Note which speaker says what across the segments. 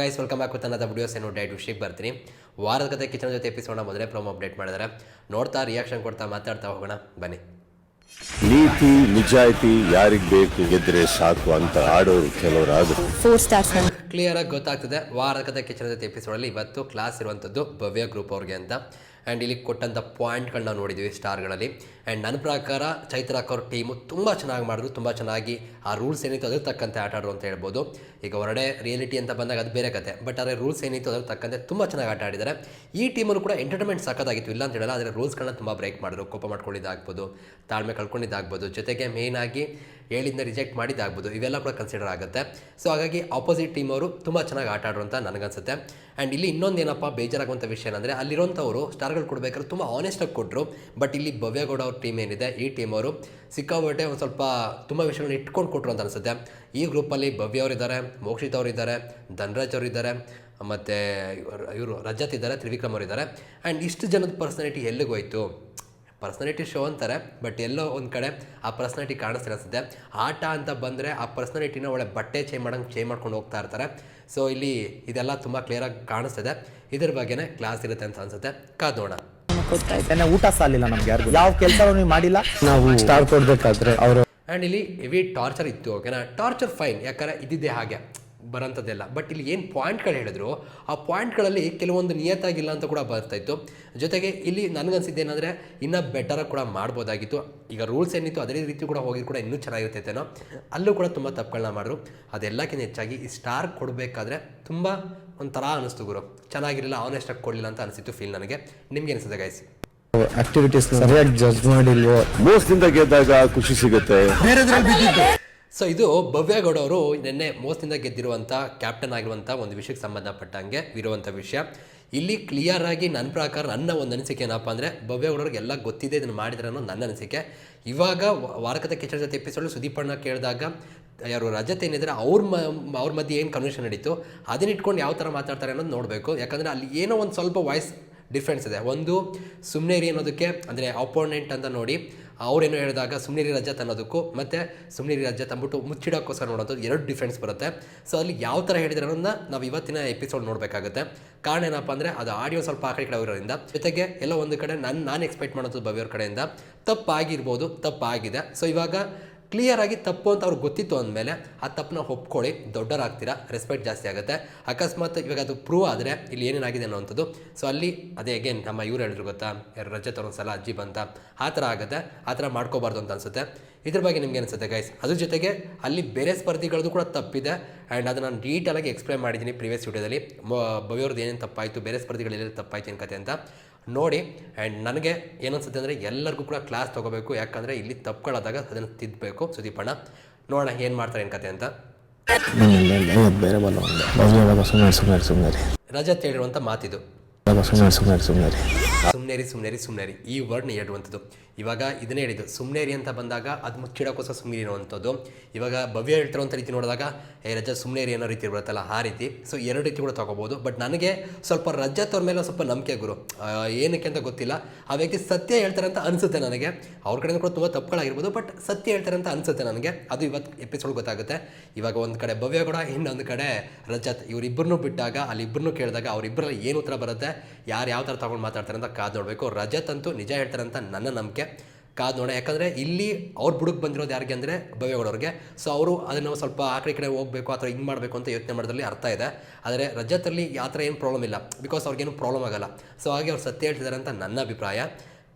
Speaker 1: Guys welcome back ಅನ್ನದ videos ಏನು diet ವಿಷಯಕ್ಕೆ ಬರ್ತೀನಿ ವಾರದ ಕತೆ ಕಿಚನ್ ಜೊತೆ ಎಪಿಸೋಡ್ನ ಮೊದಲೇ ಪ್ರೋಮೋ ಅಪ್ಡೇಟ್ ಮಾಡಿದ್ದಾರೆ. ನೋಡ್ತಾ ರಿಯಾಕ್ಷನ್ ಕೊಡ್ತಾ ಮಾತಾಡ್ತಾ ಹೋಗೋಣ. ಬನ್ನಿ.
Speaker 2: ನೀತಿ ನಿಜಾಯಿತಿ ಯಾರಿಗೆ ಬೇಕು ಗೆದ್ರೆ ಸಾಕು ಅಂತ ಆಡೋರು ಕೆಲವರಾದ್ರು.
Speaker 3: ಫೋರ್ ಸ್ಟಾರ್ಸ್
Speaker 1: ಕ್ಲಿಯರ್ ಆಗಿ ಗೊತ್ತಾಗ್ತದೆ. ವಾರದ ಕತೆ ಕಿಚನ್ ಜೊತೆ ಎಪಿಸೋಡಲ್ಲಿ ಇವತ್ತು ಕ್ಲಾಸ್ ಇರುವಂತದ್ದು ಭವ್ಯ ಗ್ರೂಪ್ ಅವ್ರಿಗೆ ಅಂತ. ಆ್ಯಂಡ್ ಇಲ್ಲಿ ಕೊಟ್ಟಂಥ ಪಾಯಿಂಟ್ಗಳನ್ನ ನೋಡಿದ್ವಿ ಸ್ಟಾರ್ಗಳಲ್ಲಿ. ಆ್ಯಂಡ್ ನನ್ನ ಪ್ರಕಾರ ಚೈತ್ರಾಕ್ ಅವ್ರ ಟೀಮು ತುಂಬ ಚೆನ್ನಾಗಿ ಮಾಡಿದ್ರು, ತುಂಬ ಚೆನ್ನಾಗಿ ಆ ರೂಲ್ಸ್ ಏನಿತ್ತು ಅದ್ರ ತಕ್ಕಂತೆ ಆಟ ಆಡೋರು ಅಂತ ಹೇಳ್ಬೋದು. ಈಗ ಹೊರಡೆ ರಿಯಾಲಿಟಿ ಅಂತ ಬಂದಾಗ ಅದು ಬೇರೆ ಕತೆ. ಬಟ್ ಆದರೆ ರೂಲ್ಸ್ ಏನಿತ್ತು ಅದ್ರ ತಕ್ಕಂತೆ ತುಂಬ ಚೆನ್ನಾಗಿ ಆಟ ಆಡಿದ್ದಾರೆ. ಈ ಟೀಮಲ್ಲೂ ಕೂಡ ಎಂಟರ್ಟೈನ್ಮೆಂಟ್ ಸಾಕೋದಾಗಿತ್ತು ಇಲ್ಲ ಅಂತ ಹೇಳಲ್ಲ, ಆದರೆ ರೂಲ್ಸ್ಗಳನ್ನ ತುಂಬ ಬ್ರೇಕ್ ಮಾಡಿದ್ರು. ಕೋಪ ಮಾಡ್ಕೊಂಡಿದ್ದಾಗ್ಬೋದು, ತಾಳ್ಮೆ ಕಳ್ಕೊಂಡಿದ್ದಾಗ್ಬೋದು, ಜೊತೆಗೆ ಮೇಯ್ನ್ ಆಗಿ ಏಳಿಂದ ರಿಜೆಕ್ಟ್ ಮಾಡಿದ್ದಾಗ್ಬೋದು, ಇವೆಲ್ಲ ಕೂಡ ಕನ್ಸಿಡರ್ ಆಗುತ್ತೆ. ಸೊ ಹಾಗಾಗಿ ಆಪೋಸಿಟ್ ಟೀಮ್ ಅವರು ತುಂಬ ಚೆನ್ನಾಗಿ ಆಟ ಆಡ್ರು ಅಂತ ನನಗನ್ಸುತ್ತೆ. ಆ್ಯಂಡ್ ಇಲ್ಲಿ ಇನ್ನೊಂದು ಏನಪ್ಪ ಬೇಜಾರಾಗುವಂಥ ವಿಷಯ ಏನಂದರೆ ಅಲ್ಲಿರೋಂಥವ್ರು ಸ್ಟಾರ್ಗಳು ಕೊಡಬೇಕಾದ್ರೆ ತುಂಬ ಆನೆಸ್ಟಾಗಿ ಕೊಟ್ಟರು ಬಟ್ ಇಲ್ಲಿ ಭವ್ಯಗೌಡ ಅವ್ರ ಟೀಮ್ ಏನಿದೆ, ಈ ಟೀಮ್ ಅವರು ಸಿಕ್ಕಾಪಟ್ಟೆ ಒಂದು ಸ್ವಲ್ಪ ತುಂಬ ವಿಷಯಗಳನ್ನ ಇಟ್ಕೊಂಡು ಕೊಟ್ಟರು ಅಂತ ಅನಿಸುತ್ತೆ. ಈ ಗ್ರೂಪಲ್ಲಿ ಭವ್ಯ ಅವರಿದ್ದಾರೆ ಮೋಕ್ಷಿತ್ ಅವರಿದ್ದಾರೆ ಧನರಾಜ್ ಅವರಿದ್ದಾರೆ ಮತ್ತು ಇವರು ರಜತ್ ಇದ್ದಾರೆ ತ್ರಿವಿಕ್ರಮ್ ಅವರಿದ್ದಾರೆ ಆ್ಯಂಡ್ ಇಷ್ಟು ಜನದ ಪರ್ಸನಾಲಿಟಿ ಎಲ್ಲಿಗೋಯ್ತು ಪರ್ಸನಾಲಿಟಿ ಶೋ ಅಂತಾರೆ ಬಟ್ ಎಲ್ಲೋ ಒಂದು ಕಡೆ ಆ ಪರ್ಸನಾಲಿಟಿ ಕಾಣಿಸ್ತಾ ಅನಿಸುತ್ತೆ. ಆಟ ಅಂತ ಬಂದರೆ ಆ ಪರ್ಸನಾಲಿಟಿನ ಒಳ್ಳೆ ಬಟ್ಟೆ ಚೇಂಜ್ ಮಾಡೋಂಗೆ ಚೇಂಜ್ ಮಾಡ್ಕೊಂಡು ಹೋಗ್ತಾ ಇರ್ತಾರೆ. ಸೊ ಇಲ್ಲಿ ಇದೆಲ್ಲ ತುಂಬ ಕ್ಲಿಯರಾಗಿ ಕಾಣಿಸ್ತದೆ. ಇದ್ರ ಬಗ್ಗೆನೇ ಕ್ಲಾಸ್ ಇರುತ್ತೆ ಅಂತ ಅನ್ಸುತ್ತೆ. ಕಾದ್ ನೋಡೋಣ.
Speaker 4: ನೆನ್ನೆ ಊಟ ಸಾಲಿಲ್ಲ ನಮ್ಗೆ ಯಾರು ಯಾವ ಕೆಲಸ ನೀವು ಮಾಡಿಲ್ಲ? ನಾವು ಸ್ಟಾರ್ ಕೊಡ್ಬೇಕಾದ್ರೆ ಅವರು
Speaker 1: ಆ್ಯಂಡ್ ಇಲ್ಲಿ ಹೆವಿ ಟಾರ್ಚರ್ ಇತ್ತು ಓಕೆನಾ ಟಾರ್ಚರ್ ಫೈನ್ ಯಾಕಂದ್ರೆ ಇದ್ದಿದ್ದೇ ಹಾಗೆ. ಬರೋಂಥದ್ದೆಲ್ಲ ಬಟ್ ಇಲ್ಲಿ ಏನು ಪಾಯಿಂಟ್ಗಳು ಹೇಳಿದ್ರು ಆ ಪಾಯಿಂಟ್ಗಳಲ್ಲಿ ಕೆಲವೊಂದು ನಿಯತ್ತಾಗಿಲ್ಲ ಅಂತ ಕೂಡ ಬರ್ತಾಯಿತ್ತು ಜೊತೆಗೆ ಇಲ್ಲಿ ನನಗನ್ಸಿದ್ದೇನೆಂದರೆ ಇನ್ನೂ ಬೆಟರಾಗಿ ಕೂಡ ಮಾಡ್ಬೋದಾಗಿತ್ತು. ಈಗ ರೂಲ್ಸ್ ಏನಿತ್ತು ಅದೇ ರೀತಿ ಕೂಡ ಹೋಗಿ ಕೂಡ ಇನ್ನೂ ಚೆನ್ನಾಗಿರ್ತೈತೇನೋ ಅಲ್ಲೂ ಕೂಡ ತುಂಬ ತಪ್ಪುಗಳನ್ನ ಮಾಡಿದ್ರು ಅದೆಲ್ಲಕ್ಕಿಂತ ಹೆಚ್ಚಾಗಿ ಈ ಸ್ಟಾರ್ ಕೊಡಬೇಕಾದ್ರೆ ತುಂಬ ಒಂಥರ ಅನಿಸ್ತು ಗುರು. ಚೆನ್ನಾಗಿರಲಿಲ್ಲ ಆನೆಸ್ಟಾಗಿ ಕೊಡಲಿಲ್ಲ ಅಂತ ಅನಿಸಿತ್ತು ಫೀಲ್ ನನಗೆ. ನಿಮ್ಗೆ ಅನಿಸುತ್ತೆ ಗೈಸ್
Speaker 4: ಆಕ್ಟಿವಿಟೀಸ್ ಸರಿಯಾಗಿ ಜಡ್ಜ್ ಮಾಡಿಲ್ವೋ?
Speaker 2: ಮೋಸದಿಂದ ಗೆದ್ದಾಗ ಖುಷಿ ಸಿಗುತ್ತೆ.
Speaker 1: ಸೊ ಇದು ಭವ್ಯಗೌಡ ಅವರು ನಿನ್ನೆ ಮೋಸದಿಂದ ಗೆದ್ದಿರುವಂಥ ಕ್ಯಾಪ್ಟನ್ ಆಗಿರುವಂಥ ಒಂದು ವಿಷಯಕ್ಕೆ ಸಂಬಂಧಪಟ್ಟಂಗೆ ಇರುವಂಥ ವಿಷಯ. ಇಲ್ಲಿ ಕ್ಲಿಯರ್ ಆಗಿ ನನ್ನ ಪ್ರಕಾರ ನನ್ನ ಒಂದು ಅನಿಸಿಕೆ ಏನಪ್ಪ ಅಂದರೆ ಭವ್ಯಗೌಡರಿಗೆ ಎಲ್ಲ ಗೊತ್ತಿದೆ ಇದನ್ನು ಮಾಡಿದ್ರೆ ಅನ್ನೋ ನನ್ನ ಅನಿಸಿಕೆ. ಇವಾಗ ವಾರಕದ ಕೆಚ್ಚರ ಜೊತೆ ಎಪಿಸೋಡ್ ಸುದೀಪಣ್ಣ ಕೇಳಿದಾಗ, ಯಾರು ರಜತ್ ಏನಿದ್ರೆ ಅವ್ರ ಮ, ಅವ್ರ ಮಧ್ಯೆ ಏನು ಕನ್ವೆನ್ಷನ್ ನಡೀತು ಅದನ್ನ ಇಟ್ಕೊಂಡು ಯಾವ ಥರ ಮಾತಾಡ್ತಾರೆ ಅನ್ನೋದು ನೋಡಬೇಕು. ಯಾಕಂದರೆ ಅಲ್ಲಿ ಏನೋ ಒಂದು ಸ್ವಲ್ಪ ವಾಯ್ಸ್ ಡಿಫ್ರೆನ್ಸ್ ಇದೆ. ಒಂದು ಸುಮ್ಮನೆ ಅನ್ನೋದಕ್ಕೆ, ಅಂದರೆ ಅಪೋನೆಂಟ್ ಅಂತ ನೋಡಿ ಅವ್ರೇನೋ ಹೇಳಿದಾಗ ಸುಮ್ನಿರಿ ರಜತ್ ತನ್ನೋದಕ್ಕೂ ಮತ್ತು ಸುಮ್ನಿರಿ ರಜತ್ ಅಂದ್ಬಿಟ್ಟು ಮುಚ್ಚಿಡೋಕ್ಕೋಸ್ಕರ ನೋಡೋದು ಎರಡು ಡಿಫ್ರೆನ್ಸ್ ಬರುತ್ತೆ. ಸೊ ಅಲ್ಲಿ ಯಾವ ಥರ ಹೇಳಿದ್ರೆ ಅನ್ನೋದನ್ನ ನಾವು ಇವತ್ತಿನ ಎಪಿಸೋಡ್ ನೋಡಬೇಕಾಗುತ್ತೆ. ಕಾರಣ ಏನಪ್ಪ ಅಂದರೆ ಅದು ಆಡಿಯೋ ಸ್ವಲ್ಪ ಆ ಕಡೆ ಕಡೆ ಹೋಗಿರೋದ್ರಿಂದ ಜೊತೆಗೆ ಎಲ್ಲ ಒಂದು ಕಡೆ ನಾನು ನಾನು ಎಕ್ಸ್ಪೆಕ್ಟ್ ಮಾಡೋದು ಭವ್ಯವ್ರ ಕಡೆಯಿಂದ ತಪ್ಪಾಗಿರ್ಬೋದು, ತಪ್ಪಾಗಿದೆ. ಸೊ ಇವಾಗ ಕ್ಲಿಯರ್ ಆಗಿ ತಪ್ಪು ಅಂತ ಅವ್ರಿಗೆ ಗೊತ್ತಿತ್ತು ಅಂದಮೇಲೆ ಆ ತಪ್ಪನ್ನ ಒಪ್ಕೊಳ್ಳಿ, ದೊಡ್ಡರಾಗ್ತೀರಾ ರೆಸ್ಪೆಕ್ಟ್ ಜಾಸ್ತಿ ಆಗುತ್ತೆ. ಅಕಸ್ಮಾತ್ ಇವಾಗ ಅದು ಪ್ರೂವ್ ಆದರೆ ಇಲ್ಲಿ ಏನೇನಾಗಿದೆ ಅನ್ನೋವಂಥದ್ದು. ಸೊ ಅಲ್ಲಿ ಅದೇ ಅಗೇನ್ ನಮ್ಮ ಇವ್ರು ಹೇಳಿದ್ರು ಗೊತ್ತಾ, ಯಾರು ರಜತ್ ತರೋ ಸಲ ಅಜ್ಜಿ ಬಂತ, ಆ ಥರ ಆಗುತ್ತೆ, ಆ ಥರ ಮಾಡ್ಕೋಬಾರ್ದು ಅಂತ ಅನ್ಸುತ್ತೆ. ಇದ್ರ ಬಗ್ಗೆ ನಿಮ್ಗೆ ಅನಿಸುತ್ತೆ ಗೈಸ್ ಅದ್ರ ಜೊತೆಗೆ ಅಲ್ಲಿ ಬೇರೆ ಸ್ಪರ್ಧಿಗಳದ್ದು ಕೂಡ ತಪ್ಪಿದೆ. ಆ್ಯಂಡ್ ಅದನ್ನು ನಾನು ಡೀಟೇಲಾಗಿ ಎಕ್ಸ್ಪ್ಲೈನ್ ಮಾಡಿದ್ದೀನಿ ಪ್ರೀವಿಯಸ್ ವಿಡಿಯೋದಲ್ಲಿ ಭವ್ಯವ್ರದ್ದು ಏನೇನು ತಪ್ಪಾಯಿತು, ಬೇರೆ ಸ್ಪರ್ಧಿಗಳಲ್ಲಿ ತಪ್ಪಾಯಿತು ಏನು ಕತೆ ಅಂತ. ನೋಡಿ ಆ್ಯಂಡ್ ನನಗೆ ಏನನ್ಸುತ್ತೆ ಅಂದರೆ ಎಲ್ಲರಿಗೂ ಕೂಡ ಕ್ಲಾಸ್ ತೊಗೋಬೇಕು. ಯಾಕಂದರೆ ಇಲ್ಲಿ ತಪ್ಕೊಳ್ಳೋದಾಗ ಅದನ್ನು ತಿದ್ದಬೇಕು ಸುದೀಪಣ್ಣ ನೋಡೋಣ ಏನು ಮಾಡ್ತಾರೆ ಏನು ಕತೆ ಅಂತ.
Speaker 4: ಬೇರೆ ಬಲ್ಲ ಸುಮ್ಮನೆ ಸುಮ್ಮನೆ ಸುಮ್ಮನೆ
Speaker 1: ರಜತ್ ಹೇಳಿರುವಂಥ ಮಾತಿದು
Speaker 4: ಸುಮ್ಮನೆ ಸುಮ್ಮನೆ ಸುಮ್ಮನೆ
Speaker 1: ಸುಮ್ನೇರಿ ಸುಮ್ನೇರಿ ಸುಮ್ನೇರಿ ಈ ವರ್ಡ್ನ ಹೇಳುವಂಥದ್ದು ಇವಾಗ ಇದನ್ನೇ ಹೇಳಿದ್ದು ಸುಮ್ನೇರಿ ಅಂತ ಬಂದಾಗ ಅದು ಮುಚ್ಚಿಡೋಕ್ಕೋಸ್ಕರ ಸುಮ್ಮನೆ ಇರುವಂಥದ್ದು ಇವಾಗ ಭವ್ಯ ಹೇಳ್ತಿರೋಂಥ ರೀತಿ ನೋಡಿದಾಗ, ಏ ರಜತ್ ಸುಮ್ನೇರಿ ಅನ್ನೋ ರೀತಿ ಬರುತ್ತಲ್ಲ ಆ ರೀತಿ. ಸೊ ಎರಡು ರೀತಿ ಕೂಡ ತೊಗೋಬೋದು. ಬಟ್ ನನಗೆ ಸ್ವಲ್ಪ ರಜತ್ ಅವ್ರ ಮೇಲೆ ಸ್ವಲ್ಪ ನಂಬಿಕೆ ಗುರು. ಏನಕ್ಕೆ ಅಂತ ಗೊತ್ತಿಲ್ಲ. ಆ ವ್ಯಕ್ತಿ ಸತ್ಯ ಹೇಳ್ತಾರೆ ಅಂತ ಅನಿಸುತ್ತೆ ನನಗೆ. ಅವ್ರ ಕಡೆಯಿಂದ ಕೂಡ ತುಂಬ ತಪ್ಪುಗಳಾಗಿರ್ಬೋದು ಬಟ್ ಸತ್ಯ ಹೇಳ್ತಾರೆ ಅಂತ ಅನಿಸುತ್ತೆ ನನಗೆ. ಅದು ಇವತ್ತು ಎಪಿಸೋಡ್ ಗೊತ್ತಾಗುತ್ತೆ. ಇವಾಗ ಒಂದು ಕಡೆ ಭವ್ಯ ಕೂಡ, ಇನ್ನೊಂದು ಕಡೆ ರಜತ್ ಇವರಿಬ್ಬರನ್ನೂ ಬಿಟ್ಟಾಗ ಅಲ್ಲಿಬ್ಬರನ್ನೂ ಕೇಳಿದಾಗ ಅವರಿಬ್ಬರಲ್ಲಿ ಏನು ಉತ್ತರ ಬರುತ್ತೆ, ಯಾರು ಯಾವ ಥರ ತೊಗೊಂಡು ಮಾತಾಡ್ತಾರೆ ಅಂತ ಕಾದು ನೋಡಬೇಕು. ರಜತ್ ಅಂತೂ ನಿಜ ಹೇಳ್ತಾರೆ ಅಂತ ನನ್ನ ನಂಬಿಕೆ. ಕಾದು ನೋಡೋಣ ಯಾಕಂದರೆ ಇಲ್ಲಿ ಅವ್ರ ಬುಡಕ್ಕೆ ಬಂದಿರೋದು ಯಾರಿಗೆ ಅಂದರೆ ಭವ್ಯಗೌಡವ್ರಿಗೆ. ಸೊ ಅವರು ಅದನ್ನು ಸ್ವಲ್ಪ ಆ ಕಡೆ ಈ ಕಡೆ ಹೋಗಬೇಕು ಅಥವಾ ಥರ ಹಿಂಗೆ ಮಾಡಬೇಕು ಅಂತ ಯೋಚನೆ ಮಾಡೋದ್ರಲ್ಲಿ ಅರ್ಥ ಇದೆ. ಆದರೆ ರಜತಲ್ಲಿ ಆ ಥರ ಏನು ಪ್ರಾಬ್ಲಮ್ ಇಲ್ಲ. ಬಿಕಾಸ್ ಅವ್ರಿಗೇನು ಪ್ರಾಬ್ಲಮ್ ಆಗಲ್ಲ. ಸೊ ಹಾಗೆ ಅವ್ರು ಸತ್ಯ ಹೇಳ್ತಿದ್ದಾರೆ ಅಂತ ನನ್ನ ಅಭಿಪ್ರಾಯ.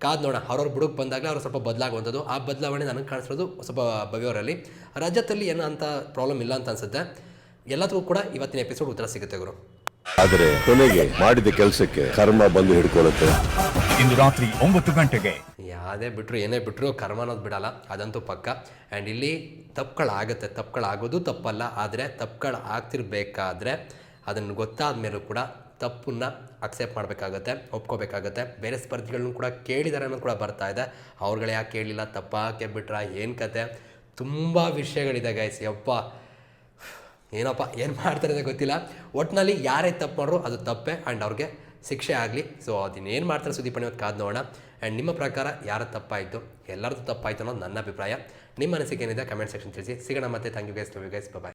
Speaker 1: ಕಾದು ನೋಡೋಣ ಅವ್ರವ್ರ ಬುಡಕ್ಕೆ ಬಂದಾಗಲೇ ಅವ್ರು ಸ್ವಲ್ಪ ಬದಲಾಗುವಂಥದ್ದು. ಆ ಬದಲಾವಣೆ ನನಗೆ ಕಾಣಿಸೋದು ಸ್ವಲ್ಪ ಭವ್ಯವರಲ್ಲಿ. ರಜತಲ್ಲಿ ಏನೋ ಅಂತ ಪ್ರಾಬ್ಲಮ್ ಇಲ್ಲ ಅಂತ ಅನ್ಸುತ್ತೆ. ಎಲ್ಲದಕ್ಕೂ ಕೂಡ ಇವತ್ತಿನ ಎಪಿಸೋಡ್ ಉತ್ತರ ಸಿಗುತ್ತೆ ಗುರು.
Speaker 2: ಆದರೆ ಕೊನೆಗೆ ಮಾಡಿದ ಕೆಲಸಕ್ಕೆ ಕರ್ಮ ಬಂದು ಹಿಡ್ಕೊಳ್ಳುತ್ತೆ.
Speaker 5: ಇಂದು ರಾತ್ರಿ ಒಂಬತ್ತು ಗಂಟೆಗೆ
Speaker 1: ಯಾವುದೇ ಬಿಟ್ಟರು ಏನೇ ಬಿಟ್ಟರು ಕರ್ಮ ಅನ್ನೋದು ಬಿಡಲ್ಲ, ಅದಂತೂ ಪಕ್ಕ. ಆ್ಯಂಡ್ ಇಲ್ಲಿ ತಪ್ಪುಗಳಾಗುತ್ತೆ ತಪ್ಪುಗಳಾಗೋದು ತಪ್ಪಲ್ಲ, ಆದರೆ ತಪ್ಪುಗಳು ಆಗ್ತಿರ್ಬೇಕಾದ್ರೆ ಅದನ್ನು ಗೊತ್ತಾದ ಮೇಲೂ ಕೂಡ ತಪ್ಪನ್ನ ಅಕ್ಸೆಪ್ಟ್ ಮಾಡಬೇಕಾಗತ್ತೆ, ಒಪ್ಕೋಬೇಕಾಗತ್ತೆ. ಬೇರೆ ಸ್ಪರ್ಧಿಗಳನ್ನೂ ಕೂಡ ಕೇಳಿದಾರೆ ಅನ್ನೋದು ಕೂಡ ಬರ್ತಾ ಇದೆ. ಅವ್ರುಗಳು ಯಾಕೆ ಕೇಳಿಲ್ಲ, ತಪ್ಪಾಕೆ ಬಿಟ್ರಾ, ಏನು ಕತೆ? ತುಂಬ ವಿಷಯಗಳಿದೆ ಗೈಸ್ ಯಪ್ಪ. ಏನಪ್ಪ, ಏನು ಮಾಡ್ತಾರೆ ಗೊತ್ತಿಲ್ಲ. ಒಟ್ಟಿನಲ್ಲಿ ಯಾರೇ ತಪ್ಪು ಮಾಡ್ರು ಅದು ತಪ್ಪೆ ಆ್ಯಂಡ್ ಅವ್ರಿಗೆ ಶಿಕ್ಷೆ ಆಗಲಿ. ಸೊ ಅದನ್ನೇನು ಮಾಡ್ತಾರೆ ಸುದೀಪ್ ಇವತ್ತು ಕಾದು ನೋಡೋಣ. ಆ್ಯಂಡ್ ನಿಮ್ಮ ಪ್ರಕಾರ ಯಾರ ತಪ್ಪಾಯಿತು? ಎಲ್ಲರದ್ದು ತಪ್ಪಾಯಿತು ಅನ್ನೋದು ನನ್ನ ಅಭಿಪ್ರಾಯ. ನಿಮ್ಮ ಅನಿಸಿಕೆ ಏನಿದೆ ಕಮೆಂಟ್ ಸೆಕ್ಷನ್ ತಿಳಿಸಿ. ಸಿಗೋಣ ಮತ್ತೆ. Thank you guys you guys bye